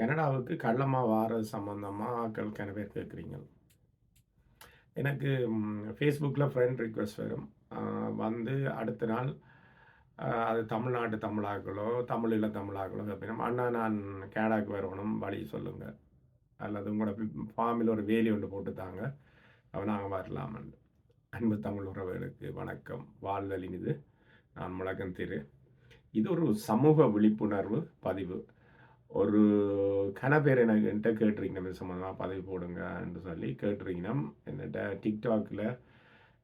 கனடாவுக்கு கள்ளமாக வார சம்மந்தமாக ஆட்கள் பேர் கேட்குறீங்க. எனக்கு ஃபேஸ்புக்கில் ஃப்ரெண்ட் ரிக்வெஸ்ட் வரும். வந்து அடுத்த நாள் அது தமிழ்நாட்டு தமிழாக்களோ தமிழில் தமிழாக்களோ அப்படின்னா அண்ணா நான் கேடாக்கு வரணும் வழி சொல்லுங்கள் அல்லது உங்களோட ஃபார்மில் ஒரு வேலி ஒன்று போட்டு தாங்க. அவன் நாங்கள் வரலாமன்னு அன்பு தமிழ் உறவுகளுக்கு வணக்கம். வாழ்தல் இது. நான் முழக்கம் திரு. இது ஒரு சமூக விழிப்புணர்வு பதிவு. ஒரு கன பேர் எனக்கு என்கிட்ட கேட்டிருக்கீங்க இது சம்மந்தமாக பதவி போடுங்கன்னு சொல்லி கேட்டிருக்கீங்கன்னா என்கிட்ட டிக்டாக்கில்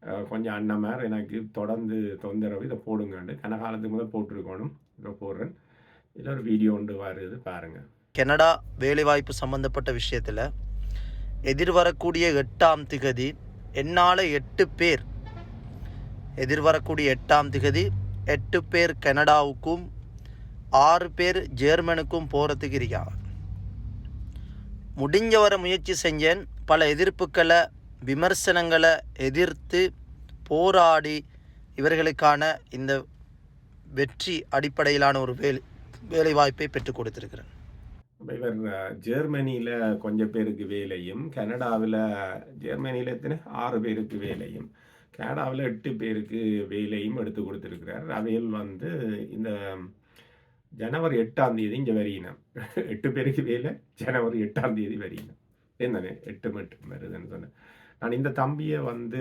அஹ், கொஞ்சம் அண்ணமார் எனக்கு தொடர்ந்து தொந்தரவு இதை போடுங்கன்னு கனகாலத்துக்கு முதல் போட்டிருக்கணும். இதை போடுறேன். இதில் ஒரு வீடியோ ஒன்று வருது பாருங்கள் கனடா வேலைவாய்ப்பு சம்மந்தப்பட்ட விஷயத்தில் எதிர்வரக்கூடிய எட்டாம் திகதி என்னால் எட்டு பேர் எதிர்வரக்கூடிய எட்டாம் திகதி எட்டு பேர் கனடாவுக்கும் ஆறு பேர் ஜேர்மனுக்கும் போகிறதுக்கு இருக்காங்க. முடிஞ்ச வர முயற்சி செஞ்சேன். பல எதிர்ப்புகளை விமர்சனங்களை எதிர்த்து போராடி இவர்களுக்கான இந்த வெற்றி அடிப்படையிலான ஒரு வேலை வேலைவாய்ப்பை பெற்றுக் கொடுத்திருக்கிறேன். இவர் ஜெர்மனியில் கொஞ்சம் பேருக்கு வேலையும் கனடாவில் ஜெர்மனியில் எத்தனை? ஆறு பேருக்கு வேலையும். கனடாவில் எட்டு பேருக்கு வேலையும் எடுத்து கொடுத்துருக்கிறார். அவையில் வந்து இந்த ஜனவரி எட்டாம் தேதி இங்கே வரையினம் எட்டு பேருக்கு வேலை ஜனவரி எட்டாம் தேதி வரையினம் என்னது? எட்டு மட்டும் வருதுன்னு சொன்னேன். நான் இந்த தம்பியை வந்து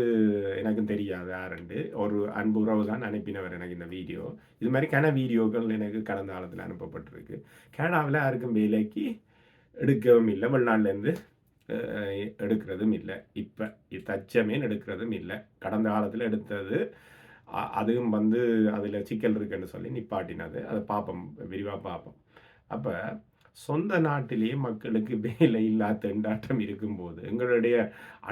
எனக்கும் தெரியாது யாருண்டு ஒரு அன்பு உறவு தான் அனுப்பினவர் எனக்கு இந்த வீடியோ. இது மாதிரி கன வீடியோக்கள் எனக்கு கடந்த காலத்தில் அனுப்பப்பட்டிருக்கு. கனடாவில் யாருக்கும் வேலைக்கு எடுக்கவும் இல்லை. வெளிநாட்டிலேருந்து எடுக்கிறதும் இல்லை. இப்போ தச்சமே எடுக்கிறதும் இல்லை. கடந்த காலத்தில் எடுத்தது அதுவும் வந்து அதில் சிக்கல் இருக்குன்னு சொல்லி நிப்பாட்டினது. அதை பார்ப்போம் விரிவாக பார்ப்போம் அப்போ சொந்த நாட்டிலேயே மக்களுக்கு வேலை இல்லா திண்டாட்டம் இருக்கும்போது எங்களுடைய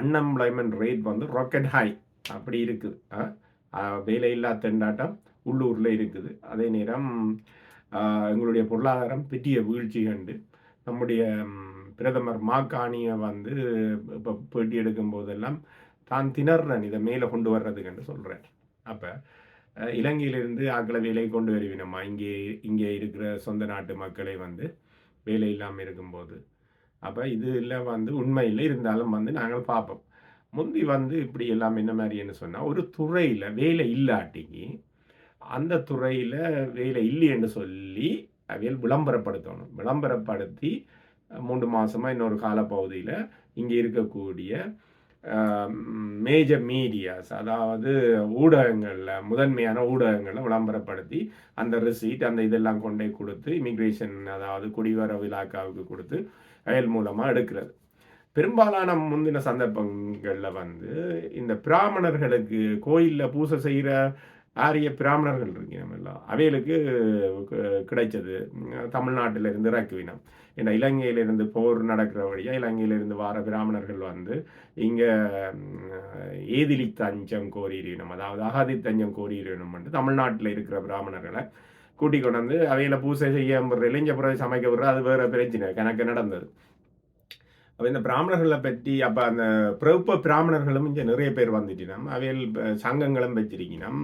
அன்எம்ப்ளாய்மெண்ட் ரேட் வந்து ராக்கெட் ஹை அப்படி இருக்குது. வேலை இல்லா திண்டாட்டம் உள்ளூரில் இருக்குது. அதே நேரம் எங்களுடைய பொருளாதாரம் பெரிய வீழ்ச்சி கண்டு நம்முடைய பிரதமர் மாகாணியை வந்து இப்போ பேட்டி எடுக்கும் போதெல்லாம் தான் திணறன். இதை மேலே கொண்டு வர்றதுக்குன்னு சொல்கிறேன் அப்போ இலங்கையிலிருந்து ஆக்களை வேலை கொண்டு வருவினோமா? இங்கே இங்கே இருக்கிற சொந்த நாட்டு மக்களை வந்து வேலை இல்லாமல் இருக்கும்போது. அப்போ இதில் வந்து உண்மையில் இருந்தாலும் வந்து நாங்கள் பார்ப்போம். முந்தி வந்து இப்படி எல்லாம் என்ன மாதிரின்னு சொன்னால் ஒரு துறையில் வேலை இல்லாட்டிக்கு அந்த துறையில் வேலை இல்லைன்னு சொல்லி அவையில் விளம்பரப்படுத்தணும். விளம்பரப்படுத்தி மூன்று மாதமாக இன்னொரு காலப்பகுதியில் இங்கே இருக்கக்கூடிய மேஜர் மீடியாஸ் அதாவது ஊடகங்களில் முதன்மையான ஊடகங்களில் விளம்பரப்படுத்தி அந்த ரிசீட் அந்த இதெல்லாம் கொண்டே கொடுத்து இமிக்ரேஷன் அதாவது குடிவரவு இலாக்காவுக்கு கொடுத்து அயல் மூலமாக எடுக்கிறது. பெரும்பாலான முந்தின சந்தர்ப்பங்களில் வந்து இந்த பிராமணர்களுக்கு கோயிலில் பூசை செய்கிற ஆரிய பிராமணர்கள் இருக்கீங்க நம்ம எல்லாம். அவைகளுக்கு கிடைச்சது தமிழ்நாட்டில் இருந்து இறக்குவினம் ஏன்னா இலங்கையிலிருந்து போர் நடக்கிற வழியாக இலங்கையிலிருந்து வார பிராமணர்கள் வந்து இங்கே ஏதிலி தஞ்சம் கோரியிருக்கணும். அதாவது அகதி தஞ்சம் கோரியினம் தமிழ்நாட்டில் இருக்கிற பிராமணர்களை கூட்டிக் கொண்டு வந்து அவையில் பூசை செய்ய விடுற இளைஞ பிறகு சமைக்க விடுற அது வேறு பிரச்சனை கணக்கு நடந்தது. அப்போ இந்த பிராமணர்களை பற்றி அப்போ அந்த பிரபுப்ப பிராமணர்களும் இங்கே நிறைய பேர் வந்துட்டினம். அவையில் சங்கங்களும் வச்சிருக்கணும்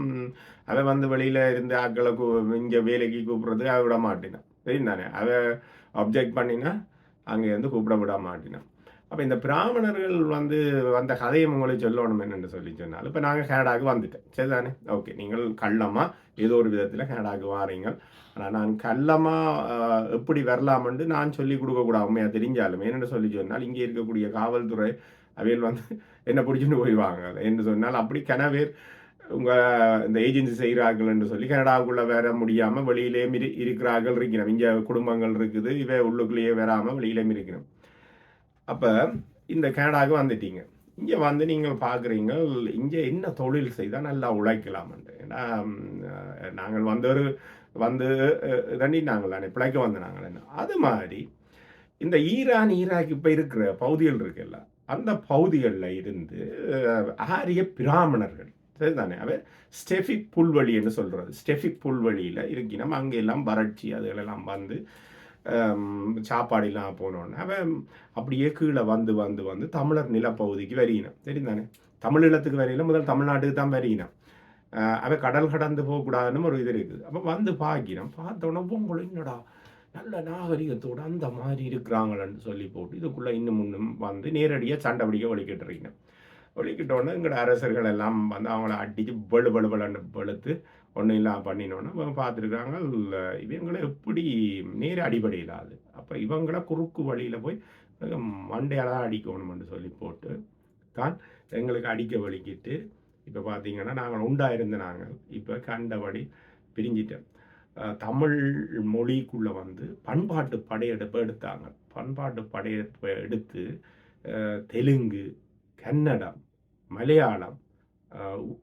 அதை வந்து வெளியில் இருந்து ஆட்களை கூ இங்கே வேலைக்கு கூப்பிட்றதுக்கு அதை விட மாட்டினான் சரிந்தானே? அதை அப்ஜெக்ட் பண்ணினா அங்கே இருந்து கூப்பிட விட மாட்டினான் அப்போ இந்த பிராமணர்கள் வந்து வந்த கதையை உங்களுக்கு சொல்லணும் என்னென்னு சொல்லி சொன்னால் இப்போ நாங்கள் கனடாக்கு வந்துட்டேன் சரிதானே? ஓகே நீங்கள் கள்ளமாக ஏதோ ஒரு விதத்தில் கனடாக்கு வாரீங்கள் ஆனால் நான் கள்ளமாக எப்படி வரலாமென்று நான் சொல்லி கொடுக்கக்கூடாது உண்மையாக தெரிஞ்சாலும் என்னென்னு சொல்லி சொன்னால் இங்கே இருக்கக்கூடிய காவல்துறை அவையில் வந்து என்ன பிடிச்சிட்டு போய்வாங்க என்று சொன்னால் அப்படி கனவேர் உங்கள் இந்த ஏஜென்சி செய்கிறார்கள் என்று சொல்லி கனடாவுக்குள்ளே வர முடியாமல் வெளியிலேயும் இரு இருக்கிறார்கள் இருக்கிறோம் இங்கே குடும்பங்கள் இருக்குது இவை உள்ளுக்குள்ளேயே வராமல் வெளியிலேயும் இருக்கிறோம் அப்போ இந்த கனடாவுக்கு வந்துட்டீங்க. இங்கே வந்து நீங்கள் பார்க்குறீங்க இங்கே என்ன தொழில் செய்தால் நல்லா உழைக்கலாம்ன்ட்டு ஏன்னா நாங்கள் வந்து ஒரு வந்து தண்ணி தண்டி நாங்கள் தானே பிழைக்க வந்து நாங்கள் என்ன. அது மாதிரி இந்த ஈரான் ஈராக் இப்போ இருக்கிற பகுதிகள் இருக்குல்ல அந்த பகுதிகளில் இருந்து ஆரிய பிராமணர்கள் சரிதானே? அவர் ஸ்டெஃபிக் புல்வெளி என்று சொல்கிறது ஸ்டெஃபிக் புல்வெளியில் இருக்கினோம் அங்கெல்லாம் வறட்சி அதுகளெல்லாம் வந்து சாப்பாடிலாம் போனோன்னு. அவன் அப்படியே கீழே வந்து வந்து வந்து தமிழர் நிலப்பகுதிக்கு வரியினம் தமிழ் தமிழீழத்துக்கு வரையில முதல் தமிழ்நாட்டுக்கு தான் வரியினான் அவன் கடல் கடந்து போகக்கூடாதுன்னு ஒரு இது இருக்குது. அப்போ வந்து பார்க்கிறான் பார்த்தோன்னே உங்களை என்னடா? நல்ல நாகரிகத்தோடு அந்த மாதிரி இருக்கிறாங்களன்னு சொல்லி போட்டு இதுக்குள்ளே இன்னும் இன்னும் வந்து நேரடியாக சண்டை பிடிக்க வலிக்கிட்டு ஒழிக்கிட்டோன்னே எங்களோட அரசர்கள் எல்லாம் வந்து அவங்கள அடித்து பழு பழு வெளுன்னு வெளுத்து ஒன்றும் இல்லாமல் பண்ணினோன்னா இவங்க பார்த்துருக்காங்க இவங்களை எப்படி நேர அடிப்படை இல்லாது அப்போ இவங்கள குறுக்கு வழியில் போய் மண்டையால் தான் அடிக்கணும்னு சொல்லி போட்டு தான் எங்களுக்கு அடிக்க வலிக்கிட்டு இப்போ பார்த்தீங்கன்னா நாங்கள் உண்டாயிருந்த நாங்கள் இப்போ கண்டபடி பிரிஞ்சிட்டோம். தமிழ் மொழிக்குள்ளே வந்து பண்பாட்டு படையெடுப்பு எடுத்தாங்க. பண்பாட்டு படையெடுப்பு எடுத்து தெலுங்கு கன்னடம் மலையாளம்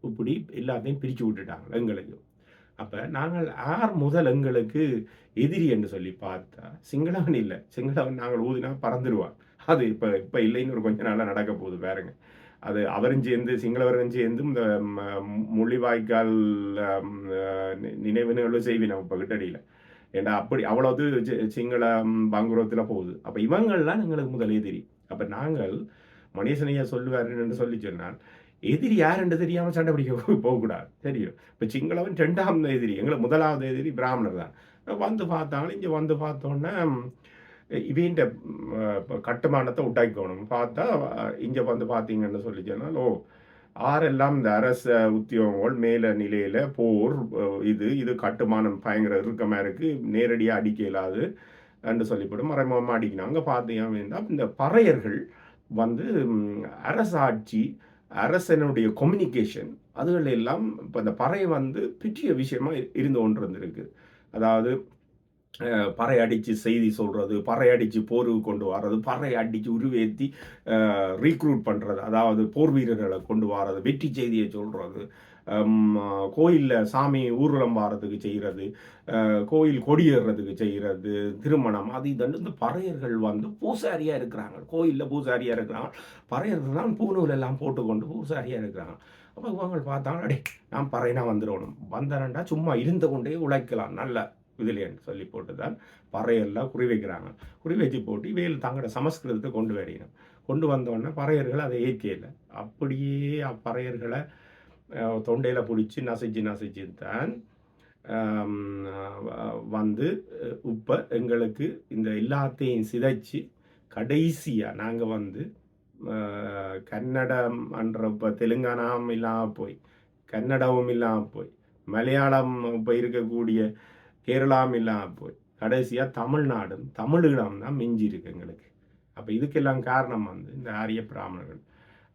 இப்படி எல்லாத்தையும் பிரித்து விட்டுட்டாங்க எங்களுக்கு அப்போ நாங்கள் ஆர் முதல் எங்களுக்கு எதிரி என்று சொல்லி பார்த்தா சிங்களவன் இல்லை. சிங்களவன் நாங்கள் ஊதினா பறந்துடுவான் அது இப்போ இப்போ இல்லைன்னு ஒரு கொஞ்ச நாளாக நடக்க போகுது பாருங்க. அது அவரும் சேர்ந்து சிங்களவரும் சேர்ந்து இந்த ம- முள்ளிவாய்க்கால் நினைவு நிகழ்வு செய்வினோம் இப்போ கிட்டடியில். ஏன்னா அப்படி அவ்வளவு சிங்கள பங்குரத்தில் போகுது. அப்போ இவங்கள்லாம் எங்களுக்கு முதல் எதிரி. அப்போ நாங்கள் மணிசனையா சொல்லுவார் என்று சொல்லி சொன்னால் எதிரி யாருன்னு தெரியாமல் சண்டை பிடிக்க போகக்கூடாது. தெரியும். இப்போ சிங்களவன் ரெண்டாவது எதிரி எங்களை முதலாவது எதிரி பிராமணர் தான். வந்து பார்த்தாங்க இங்கே வந்து பார்த்தோன்னே இவன்ட கட்டுமானத்தை உண்டாக்கணும் பார்த்தா இங்கே வந்து பார்த்தீங்கன்னு சொல்லி சொன்னால் ஓ ஆறெல்லாம் இந்த அரச உத்தியோகங்கள் மேல நிலையில் போர் இது இது கட்டுமானம் பயங்கர இறுக்கமாக இருக்குது நேரடியாக அடிக்க இயலாது என்று சொல்லிவிட்டு மறைமுகமாக அடிக்கணும். அங்கே பார்த்தீங்கன்னா இந்த பறையர்கள் வந்து அரசாட்சி அரசனுடைய கம்யூனிகேஷன் அதுகள் எல்லாம் இப்போ இந்த பறை வந்து பிற்றிய விஷயமா இருந்து கொண்டு இருந்திருக்கு அதாவது பறை அடித்து செய்தி சொல்கிறது பறை அடித்து போருக்கு கொண்டு வர்றது பறை அடித்து உருவேற்றி ரீக்ரூட் பண்ணுறது அதாவது போர் வீரர்களை கொண்டு வர்றது வெற்றி செய்தியை சொல்கிறது கோயிலில் சாமி ஊர்வலம் வாரத்துக்கு செய்கிறது கோயில் கொடியேறதுக்கு செய்கிறது திருமணம் அது இதுன்னு இந்த பறையர்கள் வந்து பூசாரியாக இருக்கிறாங்க. கோயிலில் பூசாரியாக இருக்கிறாங்க. பறையர்கள் தான் பூநூல் எல்லாம் போட்டுக்கொண்டு பூசாரியாக இருக்கிறாங்க. அப்போ இவங்க பார்த்தாங்க அடே நான் பறையினா வந்துடணும் வந்தரண்டா சும்மா இருந்து கொண்டே உழைக்கலாம். நல்ல இதுலேன்னு சொல்லி போட்டு தான் பறையெல்லாம் குறி வைக்கிறாங்க. குறி வச்சு போட்டு இவையில் தங்களோட சமஸ்கிருதத்தை கொண்டு வரணும் கொண்டு வந்தோடனே பறையர்கள் அதை ஏற்கையில் அப்படியே அப்பறையர்களை தொண்டையில் பிடிச்சி நசைச்சு நசைச்சு தான் வந்து இப்போ எங்களுக்கு இந்த எல்லாத்தையும் சிதைச்சு கடைசியாக நாங்கள் வந்து அஹ், கன்னடம் என்ற இப்போ தெலுங்கானாவும் இல்லாமல் போய் கன்னடமும் இல்லாமல் போய் மலையாளம் இப்போ இருக்கக்கூடிய கேரளாவும் இல்லாமல் போய் கடைசியாக தமிழ்நாடும் தமிழீழம் தான் மிஞ்சி இருக்கு எங்களுக்கு. அப்போ இதுக்கெல்லாம் காரணம் வந்து இந்த ஆரிய பிராமணர்கள்.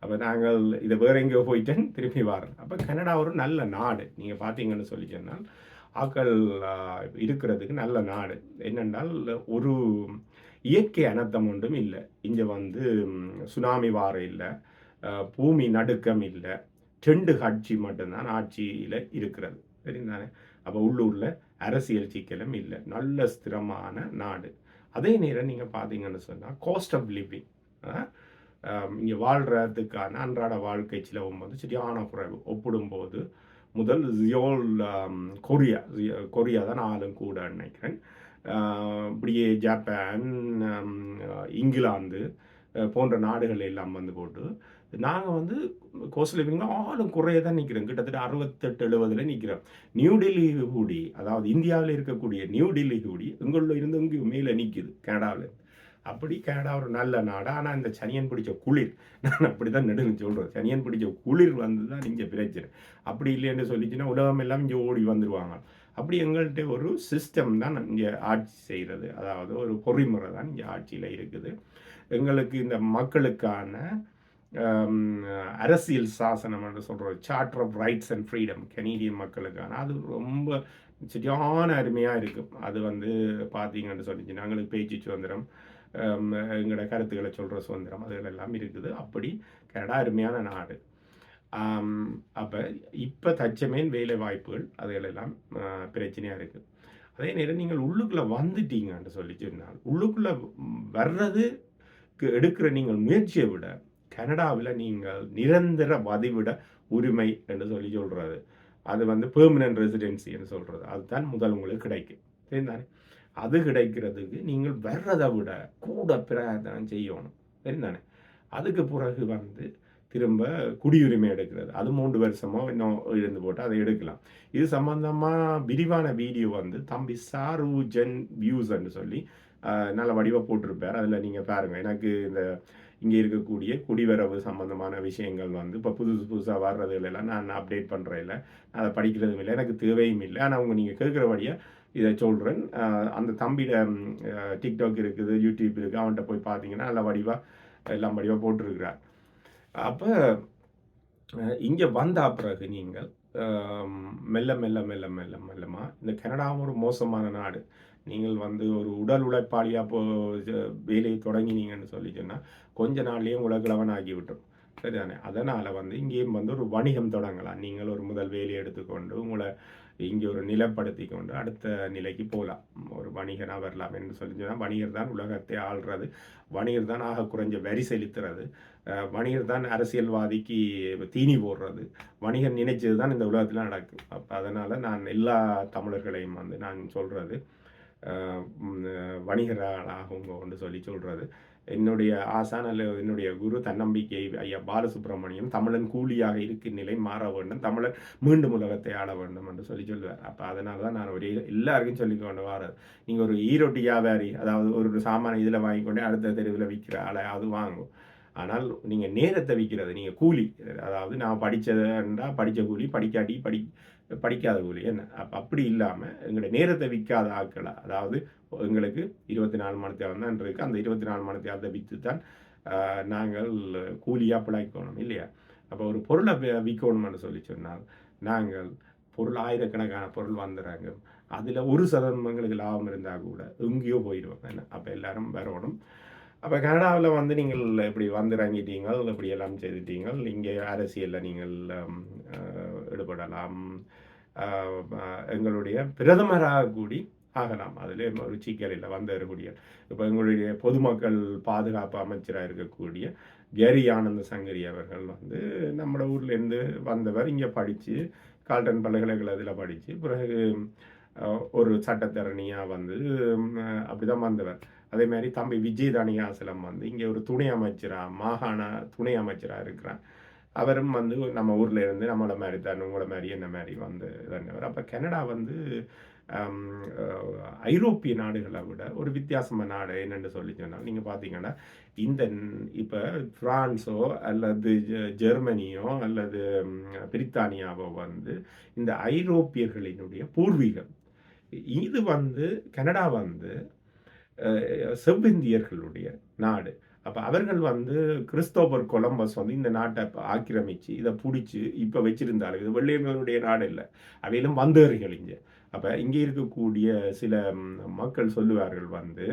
அப்போ நாங்கள் இதை வேற எங்கேயோ போயிட்டேன் திரும்பி வரோம் அப்போ கனடா ஒரு நல்ல நாடு. நீங்கள் பார்த்தீங்கன்னு சொல்லி சொன்னால் ஆக்கள் இருக்கிறதுக்கு நல்ல நாடு. என்னென்றால் ஒரு இயற்கை அனர்த்தம் ஒன்றும் இல்லை. இங்கே வந்து சுனாமி வாரம் இல்லை பூமி நடுக்கம் இல்லை. ரெண்டு காட்சி மட்டும்தான் ஆட்சியில் இருக்கிறது. சரிந்தானே? அப்போ உள்ளூரில் அரசியல் சிக்கலும் இல்லை. நல்ல ஸ்திரமான நாடு. அதே நேரம் நீங்கள் பார்த்தீங்கன்னு சொன்னால் காஸ்ட் ஆஃப் லிவிங் இங்கே வாழ்கிறதுக்கான அன்றாட வாழ்க்கை செலவும் வந்து சரியான குறைவு. ஒப்பிடும்போது முதல் ஜியோல் கொரியா கொரியா தான் ஆளும் கூட நினைக்கிறேன். இப்படியே ஜப்பான் இங்கிலாந்து போன்ற நாடுகள் எல்லாம் வந்து போட்டு நாங்கள் வந்து கோஸ்ட் லிவிங்கில் ஆளும் குறைய தான் நிற்கிறோம் கிட்டத்தட்ட அறுபத்தெட்டு எழுபதில் நிற்கிறோம் நியூ டெல்லி ஹூடி அதாவது இந்தியாவில் இருக்கக்கூடிய நியூ டெல்லி ஹூடி எங்களில் இருந்து இங்கே மேலே நிற்குது கனடாவில் அப்படி கனடா ஒரு நல்ல நாடு. ஆனால் இந்த சனியன் பிடிச்ச குளிர் நான் அப்படி தான் நெடுங்க சொல்கிறேன் சனியன் பிடிச்ச குளிர் வந்து தான் இங்கே பிரச்சனை. அப்படி இல்லைன்னு சொல்லிச்சுன்னா உலகம் எல்லாம் இங்கே ஓடி வந்துடுவாங்க அப்படி எங்கள்கிட்ட ஒரு சிஸ்டம் தான் இங்கே ஆட்சி செய்கிறது. அதாவது ஒரு பொறிமுறை தான் இங்கே ஆட்சியில் இருக்குது. எங்களுக்கு இந்த மக்களுக்கான அரசியல் சாசனம் என்று சொல்கிற charter of rights and freedom Canadian மக்களுக்கான. அது ரொம்ப சரியான அருமையாக இருக்கும். அது வந்து பார்த்தீங்கன்னு சொல்லிச்சு எங்களுக்கு பேச்சு சுதந்திரம் எங்களோட கருத்துக்களை சொல்கிற சுதந்திரம் அதுகள் எல்லாம் இருக்குது. அப்படி கனடா அருமையான நாடு. அப்போ இப்போ தச்சமேன் வேலை வாய்ப்புகள் அதுகளெல்லாம் பிரச்சனையாக இருக்குது அதே நேரம் நீங்கள் உள்ளுக்குள்ளே வந்துட்டீங்கன்னு சொல்லி சொன்னால் உள்ளுக்குள்ளே வர்றதுக்கு எடுக்கிற நீங்கள் முயற்சியை விட கனடாவில் நீங்கள் நிரந்தர வதிவிட உரிமை என்று சொல்லி சொல்கிறது அது வந்து பெர்மனன்ட் ரெசிடென்சின்னு சொல்கிறது அதுதான் முதல் உங்களுக்கு கிடைக்கும். சரிதானே? அது கிடைக்கிறதுக்கு நீங்கள் வர்றதை விட கூட பிரயத்தனம் செய்யணும். சரிதானே? அதுக்கு பிறகு வந்து திரும்ப குடியுரிமை எடுக்கிறது. அது மூன்று வருஷமோ இன்னும் இருந்து போட்டு அதை எடுக்கலாம். இது சம்பந்தமாக விரிவான வீடியோ வந்து தம்பி சாரு ஜென் வியூஸ்ன்னு சொல்லி நல்ல வடிவாக போட்டிருப்பார். அதில் நீங்கள் பாருங்கள் எனக்கு இந்த இங்கே இருக்கக்கூடிய குடிவரவு சம்பந்தமான விஷயங்கள் வந்து இப்போ புதுசு புதுசாக வர்றதுல நான் அப்டேட் பண்ணுறதில்ல அதை படிக்கிறதும் இல்லை. எனக்கு தேவையும் இல்லை. ஆனால் அவங்க நீங்கள் கேட்குறபடியாக இதை சொல்கிறேன் அந்த தம்பியிட டிக்டாக் இருக்குது யூடியூப் இருக்குது அவன்கிட்ட போய் பார்த்தீங்கன்னா நல்ல வடிவாக எல்லாம் வடிவாக போட்டிருக்கிறார். அப்போ இங்கே வந்த பிறகு நீங்கள் மெல்ல மெல்ல மெல்ல மெல்ல மெல்லமாக இந்த கனடாவும் ஒரு மோசமான நாடு. நீங்கள் வந்து ஒரு உடல் உழைப்பாளியாக போ வேலையை தொடங்கினீங்கன்னு சொல்லி சொன்னால் கொஞ்ச நாள்லேயும் உங்களை ஆகிவிட்டோம் சரிதானே? அதனால் வந்து இங்கேயும் வந்து ஒரு வணிகம் தொடங்கலாம். நீங்கள் ஒரு முதல் வேலையை எடுத்துக்கொண்டு உங்களை இங்கே ஒரு நிலப்படுத்தி கொண்டு அடுத்த நிலைக்கு போகலாம். ஒரு வணிகனாக வரலாம் என்று சொல்லி சொன்னால் வணிகர் தான் உலகத்தை ஆள்றது. வணிகர் தான் ஆக குறைஞ்ச வரி செலுத்துறது. வணிகர் தான் அரசியல்வாதிக்கு தீனி போடுறது. வணிகர் நினைச்சது தான் இந்த உலகத்தில் நடக்கும். அப்போ அதனால் நான் எல்லா தமிழர்களையும் வந்து நான் சொல்கிறது வணிகர்களாகுங்க கொண்டு சொல்லி சொல்கிறது என்னுடைய ஆசான் அல்லது என்னுடைய குரு தன்னம்பிக்கை ஐயா பாலசுப்ரமணியம் தமிழன் கூலியாக இருக்கும் நிலை மாற வேண்டும் தமிழன் மீண்டும் உலகத்தை ஆள வேண்டும் என்று சொல்லி சொல்லுவார். அப்போ அதனால தான் நான் ஒரு எல்லாருக்கும் சொல்லி கொண்டு வரது. நீங்கள் ஒரு ஈரோட்டு வியாபாரி அதாவது ஒரு சாமான இதில் வாங்கி அடுத்த தெருவில் விற்கிற ஆளை அது வாங்கும். ஆனால் நீங்கள் நேரத்தை விற்கிறது நீங்கள் கூலி. அதாவது நான் படித்ததுன்றா படித்த கூலி படிக்காட்டி படி படிக்காத கூலி. என்ன? அப்போ அப்படி இல்லாமல் எங்களுடைய நேரத்தை விற்காத ஆக்களை அதாவது எங்களுக்கு இருபத்தி நாலு மணி தேவை தான் இருக்குது அந்த இருபத்தி நாலு மணி தேவை விற்று தான் நாங்கள் கூலியாக பிழைக்கணும் இல்லையா? அப்போ ஒரு பொருளை விற்கணும்னு சொல்லி சொன்னால் நாங்கள் பொருள் ஆயிரக்கணக்கான பொருள் வந்துடுறாங்க அதில் ஒரு சதவீதம் எங்களுக்கு லாபம் இருந்தால் கூட எங்கேயோ போயிடுவாங்க என்ன? அப்போ எல்லாரும் வரணும். அப்போ கனடாவில் வந்து நீங்கள் இப்படி வந்துறங்கிட்டீங்க இப்படி எல்லாம் செய்துட்டீங்க. இங்கே அரசியலில் நீங்கள் ஈடுபடலாம். எங்களுடைய பிரதமராக கூடி ஆகலாம். அதிலே ஒரு சிக்கல் இல்லை வந்து இப்போ எங்களுடைய பொதுமக்கள் பாதுகாப்பு அமைச்சராக இருக்கக்கூடிய கேரி ஆனந்த சங்கரி அவர்கள் வந்து நம்ம ஊர்லேருந்து வந்தவர். இங்கே படித்து கால்டன் பல்கலைக்கழகத்தில் படித்து பிறகு ஒரு சட்டத்தரணியாக வந்து அப்படி தான் வந்தவர். அதே மாதிரி தம்பி விஜய் தனியாசலம் வந்து இங்கே ஒரு துணை அமைச்சராக மாகாண துணை அமைச்சராக இருக்கிறார். அவரும் வந்து நம்ம ஊரில் இருந்து நம்மளை மாதிரி தான் உங்களை மாதிரி என்ன மாதிரி வந்து இதானவர் அப்போ கனடா வந்து ஐரோப்பிய நாடுகளை விட ஒரு வித்தியாசமான நாடு என்னென்னு சொல்லி சொன்னால் நீங்கள் பார்த்தீங்கன்னா இந்த இப்போ ஃப்ரான்ஸோ அல்லது ஜெ- ஜெர்மனியோ அல்லது பிரித்தானியாவோ வந்து இந்த ஐரோப்பியர்களினுடைய பூர்வீகம். இது வந்து கனடா வந்து செவ்விந்தியர்களுடைய நாடு. அப்போ அவர்கள் வந்து கிறிஸ்தோபர் கொலம்பஸ் வந்து இந்த நாட்டை ஆக்கிரமித்து இதை பிடிச்சி இப்போ வச்சுருந்தாலும் இது வெள்ளையர்களுடைய நாடு இல்லை. அவையிலும் வந்தவர்கள் இங்கே. அப்போ இங்கே இருக்கக்கூடிய சில மக்கள் சொல்லுவார்கள் வந்து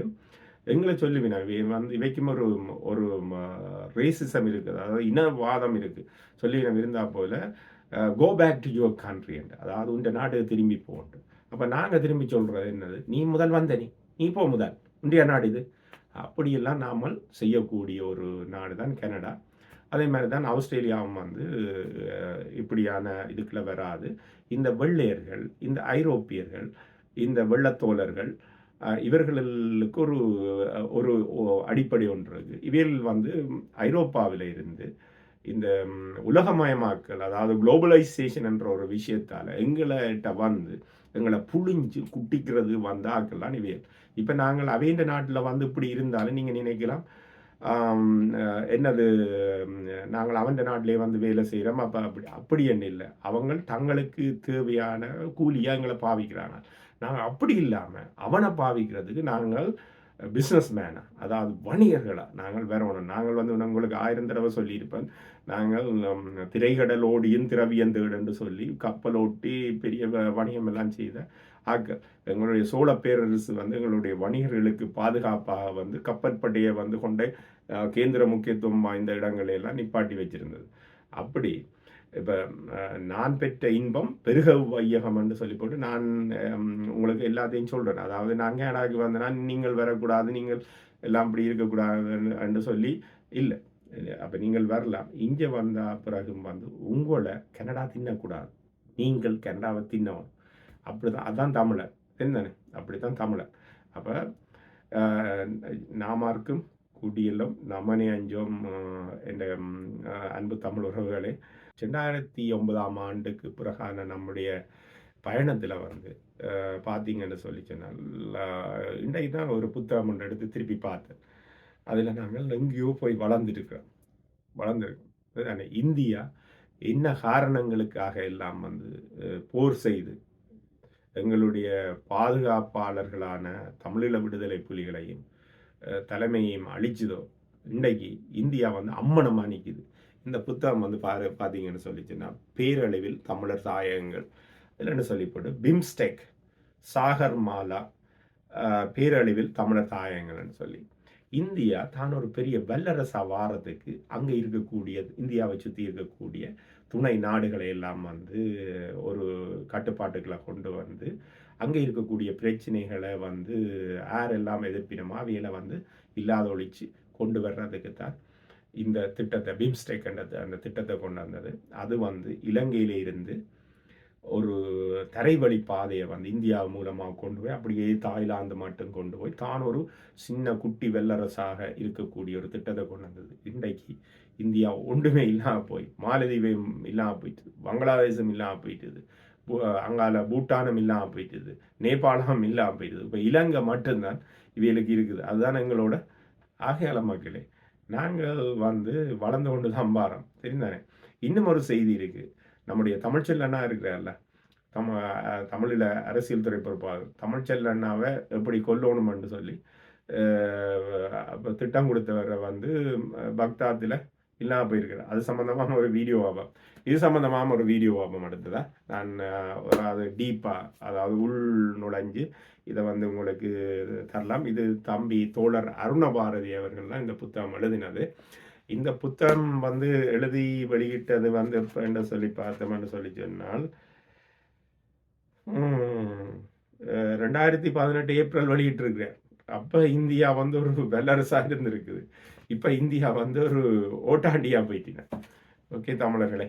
எங்களை சொல்லுவினா வந்து இவைக்கும் ஒரு ஒரு ரேசிசம் இருக்குது. அதாவது இனவாதம் இருக்குது சொல்லுவினம் இருந்தால் போல go back to your country அதாவது உண்ட நாடு திரும்பி போகட்டும் அப்போ நாங்கள் திரும்பி சொல்கிறது என்னது? நீ முதல் வந்த நீ. நீ போ முதல். இந்தியா நாடு இது. அப்படியெல்லாம் நாமல் செய்யக்கூடிய ஒரு நாடு தான் கனடா. அதே மாதிரி தான் ஆஸ்திரேலியாவும் வந்து இப்படியான இதுக்குள்ள வராது. இந்த வெள்ளையர்கள் இந்த ஐரோப்பியர்கள் இந்த வெள்ளத்தோழர்கள் இவர்களுக்கு ஒரு ஒரு அடிப்படை ஒன்று இருக்குது இவர்கள் வந்து ஐரோப்பாவில் இருந்து இந்த உலகமயமாக்கல் அதாவது குளோபலைசேஷன் என்ற ஒரு விஷயத்தால் எங்கள்கிட்ட வந்து எங்களை புழிஞ்சு குட்டிக்கிறது வந்த இவையல் இப்போ நாங்கள் அவைண்ட நாட்டில் வந்து இப்படி இருந்தாலும் நீங்கள் நினைக்கலாம். என்னது நாங்கள் அவன் நாட்டிலே வந்து வேலை செய்கிறோம் அப்போ அப்படி அப்படி என்ன இல்லை. அவங்க தங்களுக்கு தேவையான கூலியாக எங்களை பாவிக்கிறாங்க நாங்கள் அப்படி இல்லாமல் அவனை பாவிக்கிறதுக்கு நாங்கள் பிஸ்னஸ் மேனா அதாவது வணிகர்களாக நாங்கள் வேற ஒன்று நாங்கள் வந்து உங்களுக்கு ஆயிரம் தடவை சொல்லியிருப்பேன். நாங்கள் திரைகடல் ஓடியும் திரவியம் தேடுன்னு சொல்லி கப்பல் ஓட்டி பெரிய வ- வணிகம் எல்லாம் செய்த ஆக்கள் எங்களுடைய சோழ பேரரசு வந்து எங்களுடைய வணிகர்களுக்கு பாதுகாப்பாக வந்து கப்பற்படையை வந்து கொண்டு கேந்திர முக்கியத்துவம் வாய்ந்த இடங்களையெல்லாம் நிப்பாட்டி வச்சிருந்தது. அப்படி இப்போ நான் பெற்ற இன்பம் பெருக வையகம் என்று சொல்லி போட்டு நான் உங்களுக்கு எல்லாத்தையும் சொல்கிறேன் அதாவது நான் கேடாக்கு வந்தேன்னா நீங்கள் வரக்கூடாது நீங்கள் எல்லாம் அப்படி இருக்கக்கூடாது என்று சொல்லி இல்லை. அப்போ நீங்கள் வரலாம். இங்கே வந்த பிறகும் வந்து உங்களை கனடா தின்னக்கூடாது. நீங்கள் கனடாவை அப்படி அப்படிதான். அதுதான் தமிழர் என்னன்னு அப்படித்தான் தமிழர் அப்போ நாமார்க்கும் குடியெல்லாம் நமனே அஞ்சோம் என்ற அன்பு தமிழ் உறவுகளே ரெண்டாயிரத்தி ஒன்பதாம் ஆண்டுக்கு பிறகான நம்முடைய பயணத்தில் வந்து பார்த்தீங்கன்னு சொல்லி சொன்னால் இன்றைக்கு தான் ஒரு புத்தகம் ஒன்று எடுத்து திருப்பி பார்த்தேன். அதில் நாங்கள் எங்கேயோ போய் வளர்ந்துருக்கிறோம். வளர்ந்துருக்கோம் இந்தியா என்ன காரணங்களுக்காக எல்லாம் வந்து போர் செய்து எங்களுடைய பாதுகாப்பாளர்களான தமிழீழ விடுதலை புலிகளையும் தலைமையையும் அழிச்சுதோ இன்றைக்கு இந்தியா வந்து அம்மனமாக நிற்கிது இந்த புத்தகம் வந்து பாரு பார்த்தீங்கன்னு சொல்லிச்சுன்னா பேரளவில் தமிழர் தாயகங்கள். இதில் என்ன சொல்லிப்போட்டு பிம்ஸ்டெக் சாகர் மாலா பேரழிவில் தமிழர் தாயகங்கள்னு சொல்லி. இந்தியா தான் ஒரு பெரிய வல்லரசாக வாரத்துக்கு அங்கே இருக்கக்கூடிய இந்தியாவை சுற்றி இருக்கக்கூடிய துணை நாடுகளை எல்லாம் வந்து ஒரு கட்டுப்பாட்டுக்களை கொண்டு வந்து அங்கே இருக்கக்கூடிய பிரச்சனைகளை வந்து யாரெல்லாம் எதிர்ப்பினமோ அவைகளை வந்து இல்லாத ஒழிச்சு கொண்டு வர்றதுக்கு தான் இந்த திட்டத்தை பீம்ஸ்டேக் அந்த திட்டத்தை கொண்டு வந்தது. அது வந்து இலங்கையில இருந்து ஒரு தரைவழி பாதையை வந்து இந்தியா மூலமாக கொண்டு போய் அப்படியே தாய்லாந்து மட்டும் கொண்டு போய் தான் ஒரு சின்ன குட்டி வெள்ளரசாக இருக்கக்கூடிய ஒரு திட்டத்தை கொண்டு வந்தது. இன்றைக்கு இந்தியா ஒன்றுமே இல்லாமல் போய் மாலதீபம் இல்லாமல் போயிட்டுது வங்களாதேசம் இல்லாமல் போயிட்டுது. அங்கால பூட்டானம் இல்லாமல் போயிட்டுது. நேபாளம் இல்லாமல் போயிட்டுது. இப்போ இலங்கை மட்டும்தான் இவைகளுக்கு இருக்குது. அதுதான் எங்களோட ஆகையாள மக்களே நாங்கள் வந்து வளர்ந்து கொண்டு தான் பாரம் தெரிந்தானே? இன்னும் ஒரு செய்தி இருக்குது நம்முடைய தமிழ்ச்செல்லண்ணா இருக்கிறார்ல. தம தமிழில் அரசியல் துறை பொறுப்பாக தமிழ்ச்செல்லண்ணாவை எப்படி கொல்லணும்னு சொல்லி திட்டம் கொடுத்தவரை வந்து பக்தாத்தில் இல்லாமல் போயிருக்கிறார். அது சம்மந்தமாக ஒரு வீடியோ ஆபம் இது சம்மந்தமாக ஒரு வீடியோ ஆபம் அடுத்ததா. நான் ஒரு அது டீப்பாக அதாவது உள் நுழைஞ்சு இதை வந்து உங்களுக்கு தரலாம். இது தம்பி தோழர் அருணபாரதி அவர்கள்லாம் இந்த புத்தகம் எழுதினது. இந்த புத்தகம் வந்து எழுதி வெளியிட்டது வந்து என்று சொல்லி பார்த்தோம்னு சொல்லி சொன்னால் ரெண்டாயிரத்தி பதினெட்டு ஏப்ரல் வெளியிட்டிருக்கிறேன். அப்போ இந்தியா வந்து ஒரு வல்லரசாக இருந்திருக்குது. இப்போ இந்தியா வந்து ஒரு ஓட்டாண்டியாக போயிட்டினேன் ஓகே தமிழர்களே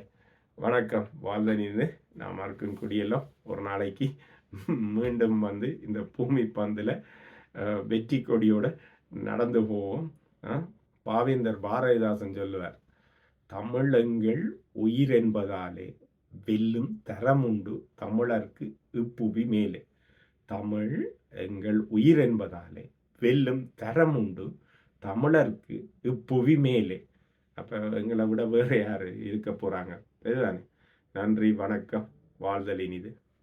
வணக்கம். வாழ்தனிது நாம் இருக்கும் குடியெல்லாம் ஒரு நாளைக்கு மீண்டும் வந்து இந்த பூமி பந்தில் வெற்றி கொடியோடு நடந்து போவோம். பாவேந்தர் பாரதிதாசன் சொல்லுவார் தமிழ் எங்கள் உயிர் என்பதாலே வெல்லும் தரமுண்டு தமிழர்க்கு இப்புவி மேலே. தமிழ் எங்கள் உயிர் என்பதாலே வெல்லும் தரமுண்டு தமிழர்க்கு இப்புவி மேலே. அப்போ எங்களை விட வேறு யார் இருக்க போகிறாங்க இதுதானே. நன்றி வணக்கம். வாழ்தல் இனிது